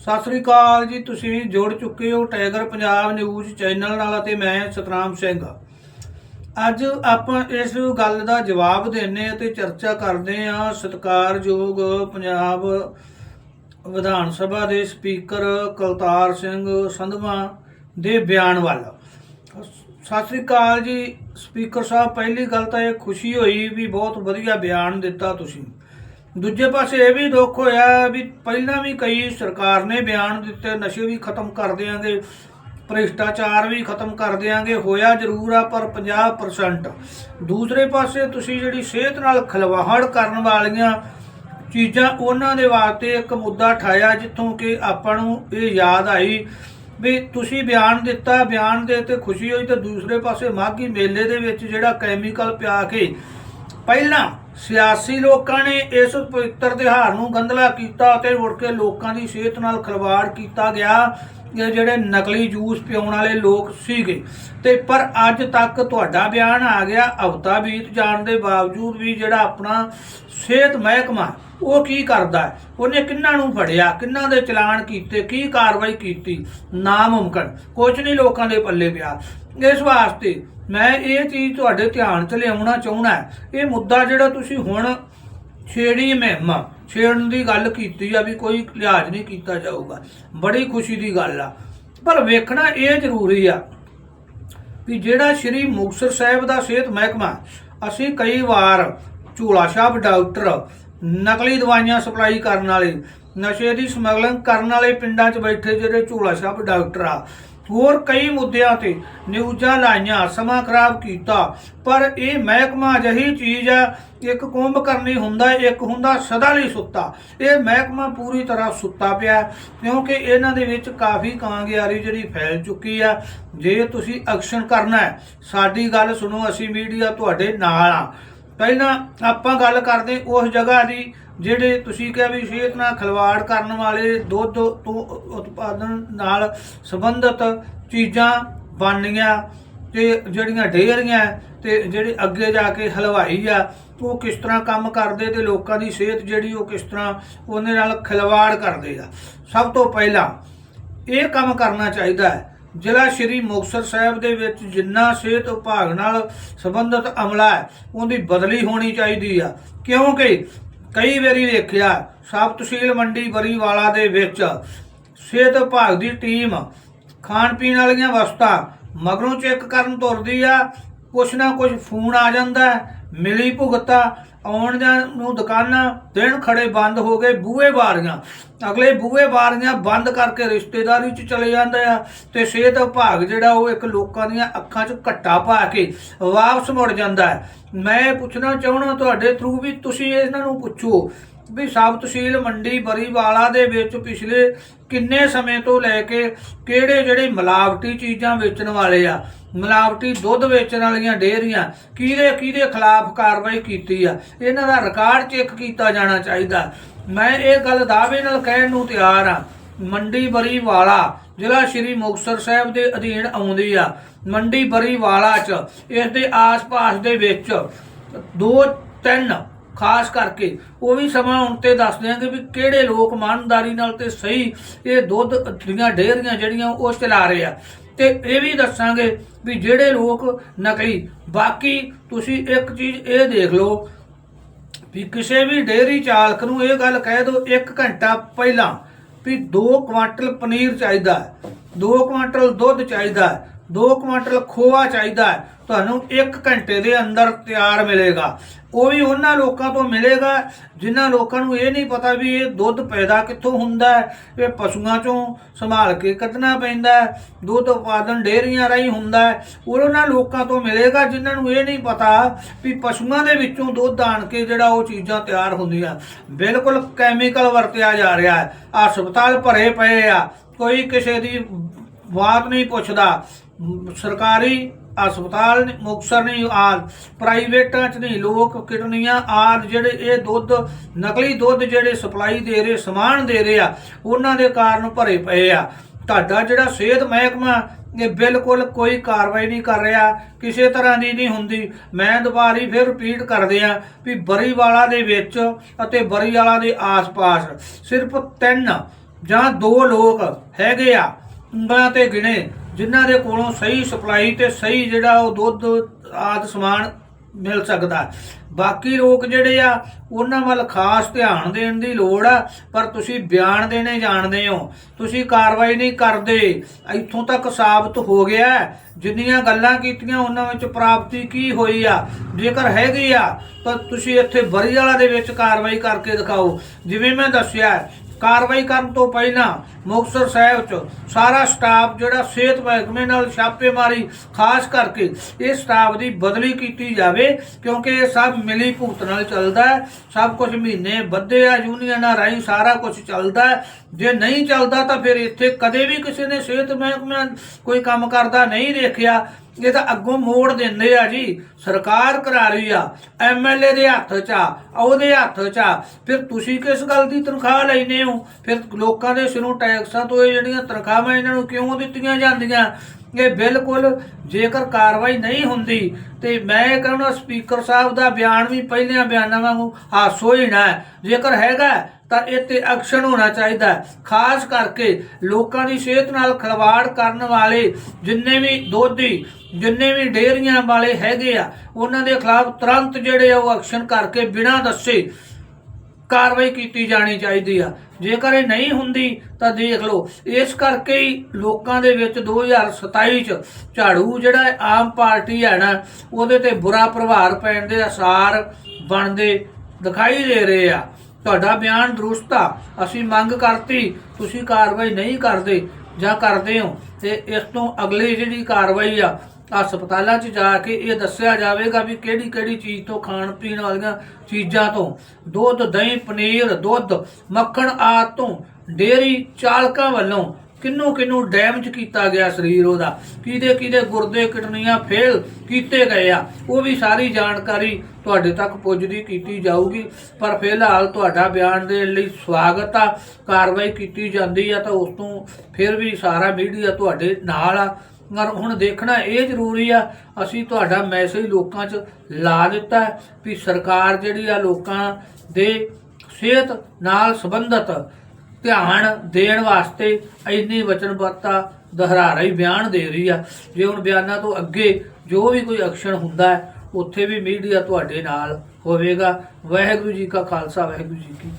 ਸਤਿ ਸ੍ਰੀ ਅਕਾਲ ਜੀ, ਤੁਸੀਂ ਜੁੜ ਚੁੱਕੇ ਹੋ ਟਾਈਗਰ ਪੰਜਾਬ ਨਿਊਜ਼ ਚੈਨਲ ਨਾਲ ਅਤੇ ਮੈਂ ਸਤਨਾਮ ਸਿੰਘ। ਅੱਜ ਆਪਾਂ ਇਸ ਗੱਲ ਦਾ ਜਵਾਬ ਦੇਣੇ ਅਤੇ ਚਰਚਾ ਕਰਦੇ ਹਾਂ ਸਤਿਕਾਰਯੋਗ ਪੰਜਾਬ ਵਿਧਾਨ ਸਭਾ ਦੇ ਸਪੀਕਰ ਕਲਤਾਰ ਸਿੰਘ ਸੰਧਵਾ ਦੇ ਬਿਆਨ ਵੱਲ। ਸਤਿ ਸ੍ਰੀ ਅਕਾਲ ਜੀ, ਸਪੀਕਰ ਸਾਹਿਬ, ਪਹਿਲੀ ਗੱਲ ਤਾਂ ਇਹ ਖੁਸ਼ੀ ਹੋਈ ਵੀ ਬਹੁਤ ਵਧੀਆ ਬਿਆਨ ਦਿੱਤਾ ਤੁਸੀਂ। ਦੂਜੇ ਪਾਸੇ ਇਹ ਵੀ ਦੁੱਖ ਹੋਇਆ ਵੀ ਪਹਿਲਾਂ ਵੀ ਕਈ ਸਰਕਾਰ ਨੇ ਬਿਆਨ ਦਿੱਤੇ, ਨਸ਼ੇ ਵੀ ਖਤਮ ਕਰ ਦਿਆਂਗੇ, ਭ੍ਰਿਸ਼ਟਾਚਾਰ ਵੀ ਖਤਮ ਕਰ ਦਿਆਂਗੇ, ਹੋਇਆ ਜ਼ਰੂਰ ਆ, ਪਰ 50% ਦੂਸਰੇ ਪਾਸੇ ਤੁਸੀਂ ਜਿਹੜੀ ਸਿਹਤ ਨਾਲ ਖਿਲਵਾੜ ਕਰਨ ਵਾਲੀਆਂ ਚੀਜ਼ਾਂ, ਉਹਨਾਂ ਦੇ ਵਾਸਤੇ ਇੱਕ ਮੁੱਦਾ ਠਾਇਆ, ਜਿੱਥੋਂ ਕਿ ਆਪਾਂ ਨੂੰ ਇਹ ਯਾਦ ਆਈ ਵੀ ਤੁਸੀਂ ਬਿਆਨ ਦਿੱਤਾ, ਬਿਆਨ ਦੇ ਤੇ ਖੁਸ਼ੀ ਹੋਈ ਤੇ ਦੂਸਰੇ ਪਾਸੇ ਮਾਘੀ ਮੇਲੇ ਦੇ ਵਿੱਚ ਜਿਹੜਾ ਕੈਮੀਕਲ ਪਿਆ ਕੇ ਪਹਿਲਾਂ ਸਿਆਸੀ ਲੋਕਾਂ ਨੇ ਇਸ ਪਵਿੱਤਰ ਤਿਉਹਾਰ ਨੂੰ ਗੰਦਲਾ ਕੀਤਾ ਅਤੇ ਮੁੜ ਕੇ ਲੋਕਾਂ ਦੀ ਸਿਹਤ ਨਾਲ ਖਿਲਵਾੜ ਕੀਤਾ ਗਿਆ। ਇਹ ਜਿਹੜੇ ਨਕਲੀ ਜੂਸ ਪਿਉਣ ਵਾਲੇ ਲੋਕ ਸੀਗੇ। ਤੇ ਪਰ ਅੱਜ ਤੱਕ ਤੁਹਾਡਾ ਬਿਆਨ ਆ ਗਿਆ, ਹਫਤਾ ਬੀਤ ਜਾਣ ਦੇ ਬਾਵਜੂਦ ਵੀ ਜਿਹੜਾ ਆਪਣਾ ਸਿਹਤ ਮਹਿਕਮਾ, ਉਹ ਕੀ ਕਰਦਾ ਹੈ? ਉਹਨੇ ਕਿੰਨਾਂ ਨੂੰ ਫੜਿਆ, ਕਿੰਨਾਂ ਦੇ ਚਲਾਨ ਕੀਤੇ, ਕੀ ਕਾਰਵਾਈ ਕੀਤੀ? ਨਾਮੁਮਕਨ ਕੁਝ ਨਹੀਂ ਲੋਕਾਂ ਦੇ ਪੱਲੇ ਪਿਆ। ਇਸ ਵਾਸਤੇ ਮੈਂ ਇਹ ਚੀਜ਼ ਤੁਹਾਡੇ ਧਿਆਨ 'ਚ ਲਿਆਉਣਾ ਚਾਹੁੰਦਾ ਇਹ ਮੁੱਦਾ ਜਿਹੜਾ ਤੁਸੀਂ ਹੁਣ ਛੇੜੀ ਮਹਿਮਾ, ਛੇੜਨ ਦੀ ਗੱਲ ਕੀਤੀ ਆ ਵੀ ਕੋਈ ਲਿਹਾਜ਼ ਨਹੀਂ ਕੀਤਾ ਜਾਊਗਾ। ਬੜੀ ਖੁਸ਼ੀ ਦੀ ਗੱਲ ਆ। ਪਰ ਵੇਖਣਾ ਇਹ ਜ਼ਰੂਰੀ ਆ ਵੀ ਜਿਹੜਾ ਸ਼੍ਰੀ ਮੁਕਤਸਰ ਸਾਹਿਬ ਦਾ ਸਿਹਤ ਮਹਿਕਮਾ, ਅਸੀਂ ਕਈ ਵਾਰ ਝੂਲਾ ਸਾਹਿਬ ਡਾਕਟਰ, ਨਕਲੀ ਦਵਾਈਆਂ ਸਪਲਾਈ ਕਰਨ ਵਾਲੇ, ਨਸ਼ੇ ਦੀ ਸਮਗਲਿੰਗ ਕਰਨ ਵਾਲੇ ਪਿੰਡਾਂ 'ਚ ਬੈਠੇ ਜਿਹੜੇ ਝੂਲਾ ਸਾਹਿਬ ਡਾਕਟਰ ਆ ਹੋਰ ਕਈ ਮੁੱਦਿਆਂ ਤੇ ਨਿਊਜ਼ਾਂ ਲਾਈਆਂ, ਸਮਾਂ ਖਰਾਬ ਕੀਤਾ। ਪਰ ਇਹ ਮਹਿਕਮਾ ਅਜਿਹੀ ਚੀਜ਼ ਆ ਇੱਕ ਕੁੰਭ ਕਰਨੀ ਹੁੰਦਾ, ਇੱਕ ਹੁੰਦਾ ਸਦਾ ਲਈ ਸੁੱਤਾ। ਇਹ ਮਹਿਕਮਾ ਪੂਰੀ ਤਰ੍ਹਾਂ ਸੁੱਤਾ ਪਿਆ ਕਿਉਂਕਿ ਇਹਨਾਂ ਦੇ ਵਿੱਚ ਕਾਫੀ ਕਾਂਗਿਆਰੀ ਜਿਹੜੀ ਫੈਲ ਚੁੱਕੀ ਆ। ਜੇ ਤੁਸੀਂ ਐਕਸ਼ਨ ਕਰਨਾ ਹੈ, ਸਾਡੀ ਗੱਲ ਸੁਣੋ, ਅਸੀਂ ਮੀਡੀਆ ਤੁਹਾਡੇ ਨਾਲ ਆ। ਪਹਿਲਾਂ ਆਪਾਂ ਗੱਲ ਕਰਦੇ ਉਸ ਜਗ੍ਹਾ ਦੀ ਜਿਹੜੇ ਤੁਸੀਂ ਕਿਹਾ ਵੀ ਸਿਹਤ ਨਾਲ ਖਿਲਵਾੜ ਕਰਨ ਵਾਲੇ ਦੁੱਧ ਤੋਂ ਉਤਪਾਦਨ ਨਾਲ ਸੰਬੰਧਿਤ ਚੀਜ਼ਾਂ ਬਣਨੀਆਂ ਤੇ ਜਿਹੜੀਆਂ ਡੇਅਰੀਆਂ ਤੇ ਜਿਹੜੇ ਅੱਗੇ ਜਾ ਕੇ ਹਲਵਾਈ ਆ, ਉਹ ਕਿਸ ਤਰ੍ਹਾਂ ਕੰਮ ਕਰਦੇ ਤੇ ਲੋਕਾਂ ਦੀ ਸਿਹਤ ਜਿਹੜੀ ਉਹ ਕਿਸ ਤਰ੍ਹਾਂ ਉਹਦੇ ਨਾਲ ਖਿਲਵਾੜ ਕਰਦੇ ਆ। ਸਭ ਤੋਂ ਪਹਿਲਾਂ ਇਹ ਕੰਮ ਕਰਨਾ ਚਾਹੀਦਾ ਹੈ ਜ਼ਿਲ੍ਹਾ ਸ਼੍ਰੀ ਮੁਕਤਸਰ ਸਾਹਿਬ ਦੇ ਵਿੱਚ ਜਿੰਨਾ ਸਿਹਤ ਵਿਭਾਗ ਨਾਲ ਸੰਬੰਧਿਤ ਅਮਲਾ ਹੈ, ਉਹਦੀ ਬਦਲੀ ਹੋਣੀ ਚਾਹੀਦੀ ਆ। ਕਿਉਂਕਿ ਕਈ ਵਾਰੀ ਵੇਖਿਆ, ਸਬ ਤਹਿਸੀਲ ਮੰਡੀ ਬਰੀਵਾਲਾ ਦੇ ਵਿੱਚ ਸਿਹਤ ਵਿਭਾਗ ਦੀ ਟੀਮ ਖਾਣ ਪੀਣ ਵਾਲੀਆਂ ਵਸਤਾਂ ਮਗਰੋਂ ਚੈੱਕ ਕਰਨ ਤੁਰਦੀ ਆ, ਕੁਛ ਨਾ ਕੁਛ ਫੋਨ ਆ ਜਾਂਦਾ, ਮਿਲੀ ਭੁਗਤਾ ਆਉਣ ਜਾਂ ਨੂੰ ਦੁਕਾਨਾਂ ਦਿਨ ਖੜੇ ਬੰਦ ਹੋ ਗਏ ਬੂਹੇ ਬਾਰੀਆਂ। ਅਗਲੇ ਬੂਹੇ ਬਾਰੀਆਂ ਬੰਦ ਕਰਕੇ ਰਿਸ਼ਤੇਦਾਰੀ 'ਚ ਚਲੇ ਜਾਂਦੇ ਆ ਤੇ ਸਿਹਤ ਵਿਭਾਗ ਜਿਹੜਾ ਉਹ ਇੱਕ ਲੋਕਾਂ ਦੀਆਂ ਅੱਖਾਂ 'ਚ ਘੱਟਾ ਪਾ ਕੇ ਵਾਪਸ ਮੁੜ ਜਾਂਦਾ ਹੈ। ਮੈਂ ਇਹ ਪੁੱਛਣਾ ਚਾਹਣਾ ਤੁਹਾਡੇ ਥਰੂ ਵੀ ਤੁਸੀਂ ਇਹਨਾਂ ਨੂੰ ਪੁੱਛੋ। ਵੀ ਸਬ ਤਹਿਸੀਲ ਮੰਡੀ ਬਰੀਵਾਲਾ ਦੇ ਵਿੱਚ ਪਿਛਲੇ ਕਿੰਨੇ ਸਮੇਂ ਤੋਂ ਲੈ ਕੇ ਕਿਹੜੇ ਜਿਹੜੇ ਮਿਲਾਵਟੀ ਚੀਜ਼ਾਂ ਵੇਚਣ ਵਾਲੇ ਆ, ਮਿਲਾਵਟੀ ਦੁੱਧ ਵੇਚਣ ਵਾਲੀਆਂ ਡੇਅਰੀਆਂ, ਕਿਹਦੇ ਕਿਹਦੇ ਖਿਲਾਫ ਕਾਰਵਾਈ ਕੀਤੀ ਆ, ਇਹਨਾਂ ਦਾ ਰਿਕਾਰਡ ਚੈੱਕ ਕੀਤਾ ਜਾਣਾ ਚਾਹੀਦਾ। ਮੈਂ ਇਹ ਗੱਲ ਦਾਅਵੇ ਨਾਲ ਕਹਿਣ ਨੂੰ ਤਿਆਰ ਆ, ਮੰਡੀ ਬਰੀਵਾਲਾ ਜ਼ਿਲ੍ਹਾ ਸ਼੍ਰੀ ਮੁਕਤਸਰ ਸਾਹਿਬ ਦੇ ਅਧੀਨ ਆਉਂਦੀ ਆ। ਮੰਡੀ ਬਰੀਵਾਲਾ ਚ, ਇਸ ਦੇ ਆਸ-ਪਾਸ ਦੇ ਵਿੱਚ ਦੋ, ਤਿੰਨ ਖਾਸ ਕਰਕੇ ਉਹ ਵੀ ਸਮਾਂ ਹੁਣ ਤੇ ਦੱਸ ਦਿਆਂਗੇ ਵੀ ਕਿਹੜੇ ਲੋਕ ਇਮਾਨਦਾਰੀ ਨਾਲ ਤੇ ਸਹੀ ਇਹ ਦੁੱਧ ਦੀਆਂ ਡੇਅਰੀਆਂ ਜਿਹੜੀਆਂ ਉਹ ਚਲਾ ਰਹੇ ਆ। ਤੇ ਇਹ ਵੀ ਦੱਸਾਂਗੇ ਵੀ ਜਿਹੜੇ ਲੋਕ ਨਕਲੀ, ਬਾਕੀ ਤੁਸੀਂ ਇੱਕ ਚੀਜ਼ ਇਹ ਦੇਖ ਲਓ ਵੀ ਕਿਸੇ ਵੀ ਡੇਅਰੀ ਚਾਲਕ ਨੂੰ ਇਹ ਗੱਲ ਕਹਿ ਦਿਓ 1 ਘੰਟਾ ਪਹਿਲਾਂ ਵੀ 2 ਕੁਆਂਟਲ ਪਨੀਰ ਚਾਹੀਦਾ ਹੈ 2 ਕੁਆਂਟਲ ਦੁੱਧ ਚਾਹੀਦਾ 2 ਕੁਆਂਟਲ ਖੋਆ ਚਾਹੀਦਾ ਹੈ, ਤੁਹਾਨੂੰ 1 ਘੰਟੇ ਦੇ ਅੰਦਰ ਤਿਆਰ ਮਿਲੇਗਾ। ਉਹ ਵੀ ਉਹਨਾਂ ਲੋਕਾਂ ਤੋਂ ਮਿਲੇਗਾ, ਜਿਨ੍ਹਾਂ ਲੋਕਾਂ ਨੂੰ ਇਹ ਨਹੀਂ ਪਤਾ ਵੀ ਇਹ ਦੁੱਧ ਪੈਦਾ ਕਿੱਥੋਂ ਹੁੰਦਾ ਹੈ ਇਹ ਪਸ਼ੂਆਂ ਚੋਂ ਸੰਭਾਲ ਕੇ ਕੱਢਣਾ ਪੈਂਦਾ ਹੈ, ਦੁੱਧ ਉਤਪਾਦਨ ਡੇਅਰੀਆਂ ਰਾਹੀਂ ਹੁੰਦਾ ਹੈ। ਉਹ ਉਹਨਾਂ ਲੋਕਾਂ ਤੋਂ ਮਿਲੇਗਾ, ਜਿਨ੍ਹਾਂ ਨੂੰ ਇਹ ਨਹੀਂ ਪਤਾ ਵੀ ਪਸ਼ੂਆਂ ਦੇ ਵਿੱਚੋਂ ਦੁੱਧ ਆਣ ਕੇ ਜਿਹੜਾ ਉਹ ਚੀਜ਼ਾਂ ਤਿਆਰ ਹੁੰਦੀਆਂ। ਬਿਲਕੁਲ ਕੈਮੀਕਲ ਵਰਤਿਆ ਜਾ ਰਿਹਾ ਹੈ। ਹਸਪਤਾਲ ਭਰੇ ਪਏ ਆ, ਕੋਈ ਕਿਸੇ ਦੀ ਬਾਤ ਨਹੀਂ ਪੁੱਛਦਾ। ਸਰਕਾਰੀ ਹਸਪਤਾਲ ਨੇ- ਮੁਕਤਸਰ ਨਹੀਂ, ਆਦ। ਪ੍ਰਾਈਵੇਟਾਂ 'ਚ ਨਹੀਂ, ਲੋਕ ਕਿਡਨੀਆਂ, ਆਦ ਜਿਹੜੇ ਇਹ ਦੁੱਧ, ਨਕਲੀ ਦੁੱਧ ਜਿਹੜੇ ਸਪਲਾਈ ਦੇ ਰਹੇ, ਸਮਾਨ ਦੇ ਰਹੇ ਆ, ਉਹਨਾਂ ਦੇ ਕਾਰਨ ਭਰੇ ਪਏ ਆ। ਤੁਹਾਡਾ ਜਿਹੜਾ ਸਿਹਤ ਮਹਿਕਮਾ, ਇਹ ਬਿਲਕੁਲ ਕੋਈ ਕਾਰਵਾਈ ਨਹੀਂ ਕਰ ਰਿਹਾ, ਕਿਸੇ ਤਰ੍ਹਾਂ ਦੀ ਨਹੀਂ ਹੁੰਦੀ। ਮੈਂ ਦੁਬਾਰੀ ਫਿਰ ਰਿਪੀਟ ਕਰਦੇ ਆ ਵੀ ਬਰੀਵਾਲਾ ਦੇ ਵਿੱਚ ਅਤੇ ਬਰੀਵਾਲਾ ਦੇ ਆਸ-ਪਾਸ ਸਿਰਫ ਤਿੰਨ ਜਾਂ ਦੋ ਲੋਕ ਹੈਗੇ ਆ, ਉਂਗਲਾਂ ਤੇ ਗਿਣੇ। ਜਿਨ੍ਹਾਂ ਦੇ ਕੋਲੋਂ ਸਹੀ ਸਪਲਾਈ ਤੇ ਸਹੀ ਜਿਹੜਾ ਉਹ ਦੁੱਧ, ਆਦ ਸਮਾਨ ਮਿਲ ਸਕਦਾ। ਬਾਕੀ ਲੋਕ ਜਿਹੜੇ ਆ, ਉਹਨਾਂ ਵੱਲ ਖਾਸ ਧਿਆਨ ਦੇਣ ਦੀ ਲੋੜ ਆ, ਪਰ ਤੁਸੀਂ ਬਿਆਨ ਦੇਣੇ ਜਾਣਦੇ ਹੋ। ਤੁਸੀਂ ਕਾਰਵਾਈ ਨਹੀਂ ਕਰਦੇ। ਇੱਥੋਂ ਤੱਕ ਸਾਬਤ ਹੋ ਗਿਆ ਜਿੰਨੀਆਂ ਗੱਲਾਂ ਕੀਤੀਆਂ, ਉਹਨਾਂ ਵਿੱਚ ਪ੍ਰਾਪਤੀ ਕੀ ਹੋਈ ਆ? ਜੇਕਰ ਹੈਗੀ ਆ, ਤਾਂ ਤੁਸੀਂ ਇੱਥੇ ਬਰੀਵਾਲਾ ਦੇ ਵਿੱਚ ਕਾਰਵਾਈ ਕਰਕੇ ਦਿਖਾਓ। ਜਿਵੇਂ ਮੈਂ ਦੱਸਿਆ ਕਾਰਵਾਈ ਕਰਨ ਤੋਂ ਪਹਿਲਾਂ ਮੁਕਤਸਰ ਸਾਹਿਬ ਚ ਸਾਰਾ ਸਟਾਫ ਜਿਹੜਾ ਸਿਹਤ ਮਹਿਕਮੇ ਨਾਲ ਛਾਪੇਮਾਰੀ, ਖਾਸ ਕਰਕੇ ਇਹ ਸਟਾਫ ਦੀ ਬਦਲੀ ਕੀਤੀ ਜਾਵੇ, ਕਿਉਂਕਿ ਇਹ ਸਭ ਮਿਲੀ ਭੁਗਤ ਨਾਲ ਚੱਲਦਾ ਸਭ ਕੁਝ ਮਹੀਨੇ ਵੱਧੇ ਆ, ਯੂਨੀਅਨਾਂ ਰਾਹੀਂ ਸਾਰਾ ਕੁਝ ਚੱਲਦਾ ਜੇ ਨਹੀਂ ਚੱਲਦਾ ਤਾਂ ਫਿਰ ਇੱਥੇ ਕਦੇ ਵੀ ਕਿਸੇ ਨੇ ਸਿਹਤ ਮਹਿਕਮੇ ਕੋਈ ਕੰਮ ਕਰਦਾ ਨਹੀਂ ਦੇਖਿਆ। ਇਹ ਤਾਂ ਅੱਗੋਂ ਮੋੜ ਦਿੰਦੇ ਆ ਜੀ। ਸਰਕਾਰ ਕਰਾ ਰਹੀ ਆ ਐਮਐਲਏ ਦੇ ਹੱਥ 'ਚ ਆ, ਉਹਦੇ ਹੱਥ 'ਚ ਆ। ਫਿਰ ਤੁਸੀਂ ਕਿਸ ਗੱਲ ਦੀ ਤਨਖਾਹ ਲੈਨੇ ਹੋ? ਫਿਰ ਲੋਕਾਂ ਦੇ ਸਿਰੋਂ ਟੈਕਸਾਂ ਤੋਂ ਇਹ ਜਿਹੜੀਆਂ ਤਨਖਾਹਾਂ ਇਹਨਾਂ ਨੂੰ ਕਿਉਂ ਦਿੱਤੀਆਂ ਜਾਂਦੀਆਂ? ਇਹ ਬਿਲਕੁਲ ਜੇਕਰ ਕਾਰਵਾਈ ਨਹੀਂ ਹੁੰਦੀ, ਤੇ ਮੈਂ ਇਹ ਕਹਿੰਦਾ ਸਪੀਕਰ ਸਾਹਿਬ ਦਾ ਬਿਆਨ ਵੀ ਪਹਿਲਿਆਂ ਬਿਆਨਾਂ ਵਾਂਗੂ ਹਾਸੋ ਹੀ ਨਾ ਜੇਕਰ ਹੈਗਾ ਤਾਂ ਇਹ ਤੇ ਐਕਸ਼ਨ ਹੋਣਾ ਚਾਹੀਦਾ ਖਾਸ ਕਰਕੇ ਲੋਕਾਂ ਦੀ ਸਿਹਤ ਨਾਲ ਖਿਲਵਾੜ ਕਰਨ ਵਾਲੇ ਜਿੰਨੇ ਵੀ ਦੋਧੀ, ਜਿੰਨੇ ਵੀ ਡੇਅਰੀਆਂ ਵਾਲੇ ਹੈਗੇ ਆ, ਉਹਨਾਂ ਦੇ ਖਿਲਾਫ ਤੁਰੰਤ ਜਿਹੜੇ ਆ ਉਹ ਐਕਸ਼ਨ ਕਰਕੇ ਬਿਨਾਂ ਦੱਸੇ ਕਾਰਵਾਈ ਕੀਤੀ ਜਾਣੀ ਚਾਹੀਦੀ ਆ। ਜੇਕਰ ਇਹ ਨਹੀਂ ਹੁੰਦੀ ਤਾਂ ਦੇਖ ਲਓ, ਇਸ ਕਰਕੇ ਹੀ ਲੋਕਾਂ ਦੇ ਵਿੱਚ 2027 ਚ ਝਾੜੂ ਜਿਹੜਾ ਆਮ ਪਾਰਟੀ ਹੈ ਨਾ, ਉਹਦੇ ਤੇ ਬੁਰਾ ਪ੍ਰਭਾਵ ਪੈਣ ਦੇ ਅਸਾਰ ਬਣਦੇ ਦਿਖਾਈ ਦੇ ਰਹੇ ਆ। ਤੁਹਾਡਾ ਬਿਆਨ ਦਰੁਸਤ ਆ, ਅਸੀਂ ਮੰਗ ਕਰਤੀ, ਤੁਸੀਂ ਕਾਰਵਾਈ ਨਹੀਂ ਕਰਦੇ ਜਾਂ ਕਰਦੇ ਹੋ, ਤੇ ਇਸ ਤੋਂ ਅਗਲੀ ਜਿਹੜੀ ਕਾਰਵਾਈ ਆ, ਹਸਪਤਾਲਾਂ 'ਚ ਜਾ ਕੇ ਇਹ ਦੱਸਿਆ ਜਾਵੇਗਾ ਵੀ ਕਿਹੜੀ ਕਿਹੜੀ ਚੀਜ਼ ਤੋਂ ਖਾਣ ਪੀਣ ਵਾਲੀਆਂ ਚੀਜ਼ਾਂ ਤੋਂ, ਦੁੱਧ, ਦਹੀਂ, ਪਨੀਰ, ਦੁੱਧ, ਮੱਖਣ ਆਦਿ ਤੋਂ ਡੇਰੀ ਚਾਲਕਾਂ ਵੱਲੋਂ ਕਿੰਨੂੰ ਕਿੰਨੂੰ ਡੈਮੇਜ ਕੀਤਾ ਗਿਆ ਸਰੀਰ ਉਹਦਾ? ਕਿਹਦੇ ਕਿਹਦੇ ਗੁਰਦੇ ਕਿਡਨੀਆਂ ਫੇਲ ਕੀਤੇ ਗਏ ਆ? ਉਹ ਵੀ ਸਾਰੀ ਜਾਣਕਾਰੀ ਤੁਹਾਡੇ ਤੱਕ ਪੁੱਜਦੀ ਕੀਤੀ ਜਾਊਗੀ। ਪਰ ਫਿਲਹਾਲ ਤੁਹਾਡਾ ਬਿਆਨ ਦੇਣ ਲਈ ਸਵਾਗਤ ਆ। ਕਾਰਵਾਈ ਕੀਤੀ ਜਾਂਦੀ ਆ ਤਾਂ ਉਸ ਤੋਂ ਫਿਰ ਵੀ ਸਾਰਾ ਮੀਡੀਆ ਤੁਹਾਡੇ ਨਾਲ ਆ। ਪਰ ਹੁਣ ਦੇਖਣਾ ਇਹ ਜ਼ਰੂਰੀ ਆ, ਅਸੀਂ ਤੁਹਾਡਾ ਮੈਸੇਜ ਲੋਕਾਂ 'ਚ ਲਾ ਦਿੱਤਾ ਵੀ ਸਰਕਾਰ ਜਿਹੜੀ ਆ ਲੋਕਾਂ ਦੇ ਸਿਹਤ ਨਾਲ ਸੰਬੰਧਤ ਧਿਆਨ ਦੇਣ ਵਾਸਤੇ ਇੰਨੀ ਵਚਨਬੱਧਤਾ ਦੁਹਰਾ ਰਹੀ, ਬਿਆਨ ਦੇ ਰਹੀ ਆ। ਜੇ ਹੁਣ ਬਿਆਨਾਂ ਤੋਂ ਅੱਗੇ ਜੋ ਵੀ ਕੋਈ ਐਕਸ਼ਨ ਹੁੰਦਾ ਹੈ, ਉੱਥੇ ਵੀ ਮੀਡੀਆ ਤੁਹਾਡੇ ਨਾਲ ਹੋਵੇਗਾ। ਵਾਹਿਗੁਰੂ ਜੀ ਕਾ ਖਾਲਸਾ, ਵਾਹਿਗੁਰੂ ਜੀ ਕੀ